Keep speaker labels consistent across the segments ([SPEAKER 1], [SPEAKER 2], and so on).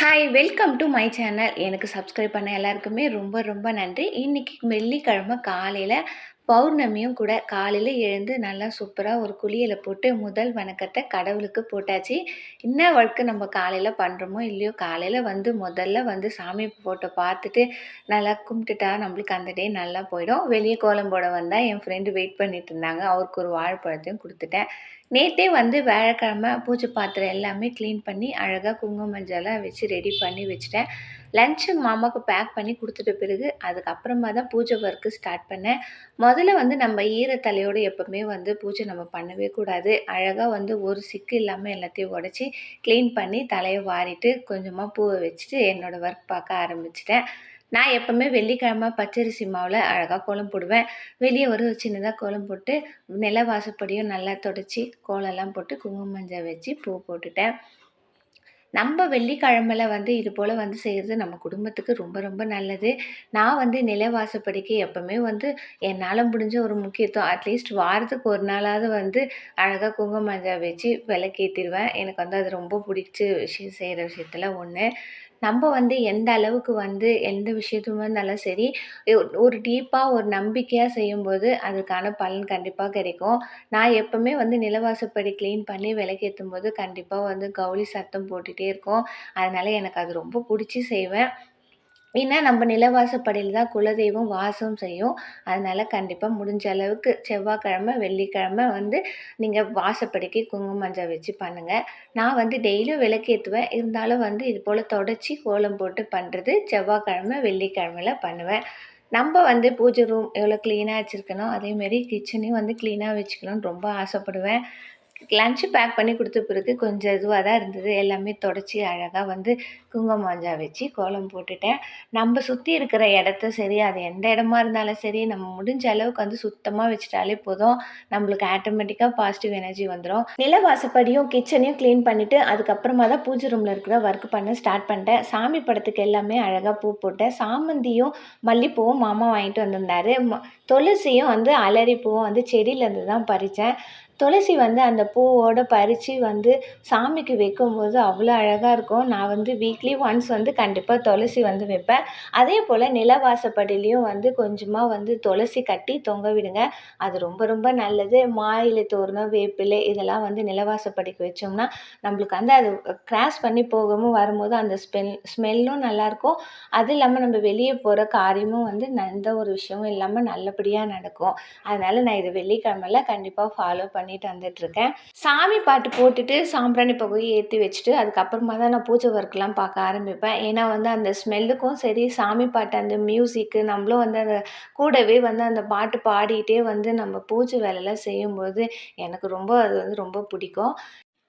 [SPEAKER 1] Hi welcome to my channel எனக்கு subscribe பண்ண எல்லாருக்குமே ரொம்ப ரொம்ப நன்றி. இன்றைக்கி வெள்ளிக்கிழமை காலையில் பௌர்ணமியும் கூட காலையில் எழுந்து நல்லா சூப்பராக ஒரு குளியலை போட்டு முதல் வணக்கத்தை கடவுளுக்கு போட்டாச்சு. என்ன ஒர்க்கு நம்ம காலையில் பண்ணுறோமோ இல்லையோ காலையில் வந்து முதல்ல வந்து சாமி ஃபோட்டோ பார்த்துட்டு நல்லா கும்பிட்டுட்டா நம்மளுக்கு அந்த டே நல்லா போயிடும். வெளியே கோலம் போட வந்தால் என் ஃப்ரெண்டு வெயிட் பண்ணிட்டு இருந்தாங்க. அவருக்கு ஒரு வாழைப்பழத்தையும் கொடுத்துட்டேன். நேற்றே வந்து வியாழக்கிழமை பூஜை பாத்திரம் எல்லாமே க்ளீன் பண்ணி அழகாக குங்கும மஞ்சள்லாம் வச்சு ரெடி பண்ணி வச்சுட்டேன். லஞ்சு மாமாவுக்கு பேக் பண்ணி கொடுத்துட்ட பிறகு அதுக்கப்புறமா தான் பூஜை ஒர்க்கு ஸ்டார்ட் பண்ணேன். முதல்ல வந்து நம்ம ஈரத்தலையோடு எப்போவுமே வந்து பூஜை நம்ம பண்ணவே கூடாது. அழகாக வந்து ஒரு சிக்கு இல்லாமல் எல்லாத்தையும் உடச்சி க்ளீன் பண்ணி தலையை வாரிட்டு கொஞ்சமாக பூவை வச்சுட்டு என்னோடய ஒர்க் பார்க்க ஆரம்பிச்சிட்டேன். நான் எப்போவுமே வெள்ளிக்கிழமை பச்சரிசி மாவில் அழகாக கோலம் போடுவேன். வெளியே ஒரு சின்னதாக கோலம் போட்டு நில வாசப்படியும் நல்லா தொடச்சி கோலம்லாம் போட்டு குங்கும மஞ்சள் வச்சு பூ போட்டுட்டேன். நம்ம வெள்ளிக்கிழமையில் வந்து இது போல் வந்து செய்கிறது நம்ம குடும்பத்துக்கு ரொம்ப ரொம்ப நல்லது. நான் வந்து நிலவாசப்படிக்கு எப்போவுமே வந்து என்னால் முடிஞ்ச ஒரு முக்கியத்துவம் அட்லீஸ்ட் வாரத்துக்கு ஒரு நாளாவது வந்து அழகாக குங்கும மஞ்சள் வச்சு விளக்கேற்றிடுவேன் எனக்கு வந்து அது ரொம்ப பிடிச்ச விஷயம் செய்கிற விஷயத்தில் ஒன்று நம்ம வந்து எந்த அளவுக்கு வந்து எந்த விஷயத்துமே இருந்தாலும் சரி ஒரு டீப்பாக ஒரு நம்பிக்கையாக செய்யும்போது அதுக்கான பலன் கண்டிப்பாக கிடைக்கும். நான் எப்போவுமே வந்து நிலவாசப்படி க்ளீன் பண்ணி விளக்கேற்றும் போது கண்டிப்பாக வந்து கவுளி சத்தம் போட்டுகிட்டே இருக்கும். அதனால் எனக்கு அது ரொம்ப பிடிச்சி செய்வேன். ஏன்னா நம்ம நிலவாசப்படியில் தான் குலதெய்வம் வாசம் செய்யும். அதனால் கண்டிப்பாக முடிஞ்ச அளவுக்கு செவ்வாய்க்கிழமை வெள்ளிக்கிழமை வந்து நீங்கள் வாசப்படிக்கு குங்குமம் மஞ்சள் வச்சு பண்ணுங்கள் நான் வந்து டெய்லியும் விளக்கேற்றுவேன் இருந்தாலும் வந்து இது போல் தொடச்சி கோலம் போட்டு பண்ணுறது செவ்வாய்க்கிழமை வெள்ளிக்கிழமையில் பண்ணுவேன். நம்ம வந்து பூஜை ரூம் எவ்வளோ க்ளீனாக வச்சுருக்கணும் அதேமாரி கிச்சனையும் வந்து க்ளீனாக வச்சுக்கணும்னு ரொம்ப ஆசைப்படுவேன். லன்ச்சு பேக் பண்ணி கொடுத்த பிறகு கொஞ்சம் இதுவாக தான் இருந்தது. எல்லாமே தொடச்சி அழகாக வந்து குங்குமம் மாஞ்சா வச்சு கோலம் போட்டுட்டேன். நம்ம சுற்றி இருக்கிற இடத்த சரி அது எந்த இடமா இருந்தாலும் சரி நம்ம முடிஞ்ச அளவுக்கு வந்து சுத்தமாக வச்சுட்டாலே போதும். நம்மளுக்கு ஆட்டோமேட்டிக்காக பாசிட்டிவ் எனர்ஜி வந்துடும் நில வாசப்படியும் கிச்சனையும் க்ளீன் பண்ணிவிட்டு அதுக்கப்புறமா தான் பூஜை ரூமில் இருக்கிற ஒர்க் பண்ண ஸ்டார்ட் பண்ணிட்டேன். சாமி படத்துக்கு எல்லாமே அழகாக பூ போட்டேன். சாமந்தியும் மல்லிப்பூவும் மாமா வாங்கிட்டு வந்திருந்தாரு. துளசியும் வந்து அலரிப்பூவும் வந்து செடியிலேருந்து தான் பறித்தேன் துளசி வந்து அந்த பூவோடு பறித்து வந்து சாமிக்கு வைக்கும்போது அவ்வளோ அழகாக இருக்கும். நான் வந்து வீக்லி ஒன்ஸ் வந்து கண்டிப்பாக துளசி வந்து வைப்பேன். அதே போல் நிலவாசப்படிலையும் வந்து கொஞ்சமாக வந்து துளசி கட்டி தொங்க விடுங்க. அது ரொம்ப ரொம்ப நல்லது. மாயிலை தோரணம் வேப்பிலை இதெல்லாம் வந்து நிலவாசப்படிக்கு வச்சோம்னா நம்மளுக்கு வந்து அது கிராஸ் பண்ணி போகவும் வரும்போது அந்த ஸ்மெல் ஸ்மெல்லும் நல்லாயிருக்கும் அது இல்லாமல் நம்ம வெளியே போகிற காரியமும் வந்து எந்த ஒரு விஷயமும் இல்லாமல் நல்லபடியாக நடக்கும். அதனால் நான் இதை வெள்ளிக்கிழமையில் கண்டிப்பாக ஃபாலோ பண்ணி பண்ணிட்டு வந்துட்டுருக்கேன் சாமி பாட்டு போட்டுட்டு சாம்பிராணி பகுதியை ஏற்றி வச்சுட்டு அதுக்கப்புறமா தான் நான் பூஜை ஒர்க்லாம் பார்க்க ஆரம்பிப்பேன். ஏன்னா வந்து அந்த ஸ்மெல்லுக்கும் சரி சாமி பாட்டு அந்த மியூசிக்கு நம்மளும் வந்து அந்த கூடவே வந்து அந்த பாட்டு பாடிட்டே வந்து நம்ம பூஜை வேலையெல்லாம் செய்யும்போது எனக்கு ரொம்ப அது வந்து ரொம்ப பிடிக்கும்.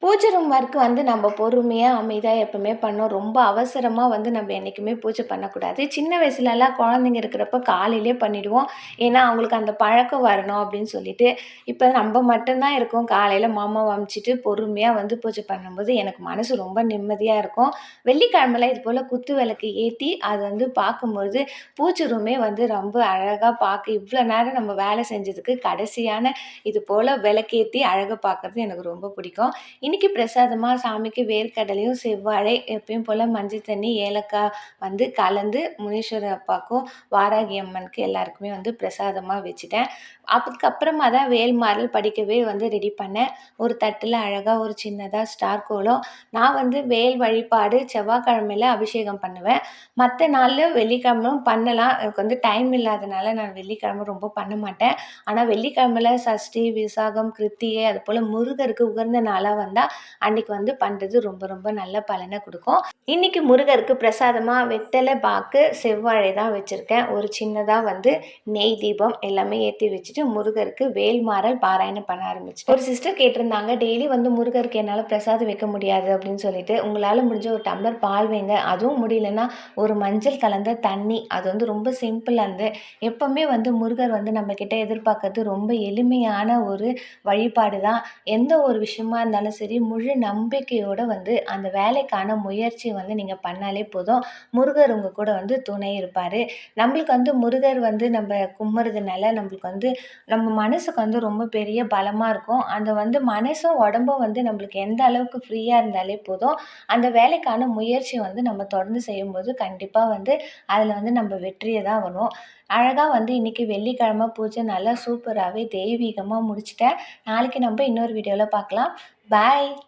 [SPEAKER 1] பூஜை ரூம் ஒர்க் வந்து நம்ம பொறுமையாக அமைதியாக எப்போவுமே பண்ணோம். ரொம்ப அவசரமாக வந்து நம்ம என்றைக்குமே பூஜை பண்ணக்கூடாது. சின்ன வயசுலலாம் குழந்தைங்க இருக்கிறப்ப காலையிலே பண்ணிவிடுவோம் ஏன்னா அவங்களுக்கு அந்த பழக்கம் வரணும் அப்படின்னு சொல்லிட்டு. இப்போ நம்ம மட்டும்தான் இருக்கோம். காலையில் மாமா அமிச்சிட்டு பொறுமையாக வந்து பூஜை பண்ணும்போது எனக்கு மனசு ரொம்ப நிம்மதியாக இருக்கும். வெள்ளிக்கிழமையில் இது போல் குத்து விளக்கு ஏற்றி அது வந்து பார்க்கும்போது பூஜை ரூமே வந்து ரொம்ப அழகாக பார்க்க இவ்வளோ நேரம் நம்ம வேலை செஞ்சதுக்கு கடைசியான இது போல் விளக்கேற்றி அழகாக பார்க்குறது எனக்கு ரொம்ப பிடிக்கும். இன்றைக்கி பிரசாதமாக சாமிக்கு வேர்க்கடலையும் செவ்வாழை எப்பயும் போல் மஞ்சள் தண்ணி ஏலக்காய் வந்து கலந்து முனீஸ்வரர் அப்பாவுக்கும் வாராகி அம்மனுக்கு எல்லாருக்குமே வந்து பிரசாதமாக வச்சுட்டேன். அதுக்கப்புறமா தான் வேல்மாறல் படிக்கவே வந்து ரெடி பண்ணேன். ஒரு தட்டில் அழகாக ஒரு சின்னதாக ஸ்டார் கோலம். நான் வந்து வேல் வழிபாடு செவ்வாய்க்கிழமையில் அபிஷேகம் பண்ணுவேன். மற்ற நாளில் வெள்ளிக்கிழமையும் பண்ணலாம். எனக்கு வந்து டைம் இல்லாதனால நான் வெள்ளிக்கிழமை ரொம்ப பண்ண மாட்டேன். ஆனால் வெள்ளிக்கிழமையில் சஷ்டி விசாகம் கிருத்திகை அது போல் முருகருக்கு உகந்த நாளாக வந்தால் இருந்தால் அன்றைக்கி வந்து பண்ணுறது ரொம்ப ரொம்ப நல்ல பலனை கொடுக்கும். இன்றைக்கி முருகருக்கு பிரசாதமாக வெத்தலை பாக்கு செவ்வாழை தான் வச்சுருக்கேன். ஒரு சின்னதாக வந்து நெய் தீபம் எல்லாமே ஏற்றி வச்சுட்டு முருகருக்கு வேல்மாறல் பாராயணம் பண்ண ஆரம்பிச்சு ஒரு சிஸ்டர் கேட்டிருந்தாங்க டெய்லி வந்து முருகருக்கு என்னால் பிரசாதம் வைக்க முடியாது அப்படின்னு சொல்லிட்டு உங்களால் முடிஞ்ச ஒரு டம்ளர் பால் வைங்க. அதுவும் முடியலன்னா ஒரு மஞ்சள் கலந்த தண்ணி. அது வந்து ரொம்ப சிம்பிள் அந்த எப்போவுமே வந்து முருகர் வந்து நம்மக்கிட்ட எதிர்பார்க்கறது ரொம்ப எளிமையான ஒரு வழிபாடு தான் எந்த ஒரு விஷயமா இருந்தாலும் சரி சரி முழு நம்பிக்கையோடு வந்து அந்த வேலைக்கான முயற்சி வந்து நீங்கள் பண்ணாலே போதும். முருகர் உங்கள் கூட வந்து துணை இருப்பார். நம்மளுக்கு வந்து முருகர் வந்து நம்ம கும்புறதுனால நம்மளுக்கு வந்து நம்ம மனசுக்கு வந்து ரொம்ப பெரிய பலமாக இருக்கும். அந்த வந்து மனசும் உடம்பும் வந்து நம்மளுக்கு எந்த அளவுக்கு ஃப்ரீயாக இருந்தாலே போதும். அந்த வேலைக்கான முயற்சி வந்து நம்ம தொடர்ந்து செய்யும்போது கண்டிப்பாக வந்து அதில் வந்து நம்ம வெற்றியை தான் வரும் அழகாக வந்து இன்றைக்கி வெள்ளிக்கிழமை பூஜை நல்லா சூப்பராகவே தெய்வீகமாக முடிச்சிட்டேன். நாளைக்கு நம்ம இன்னொரு வீடியோவில் பார்க்கலாம். Bye.